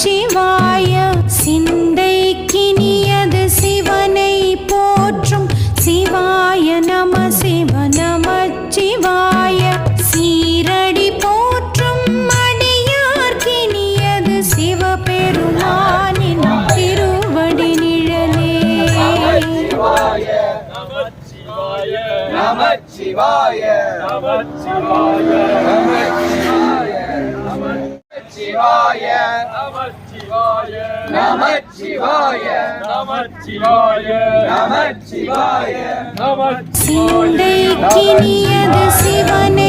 நமச்சிவாய சிந்தைக்கினியது சிவனை போற்றும். சிவாய நம சிவ நமச்சிவாய சீரடி போற்றும். அடியார்க்கினியது சிவபெருமானின் திருவடி நிழலே. நமச்சிவாய நமச்சிவாய. நமச்சிவாய. நமச்சிவாய. சிந்தை கினியது சிவனை.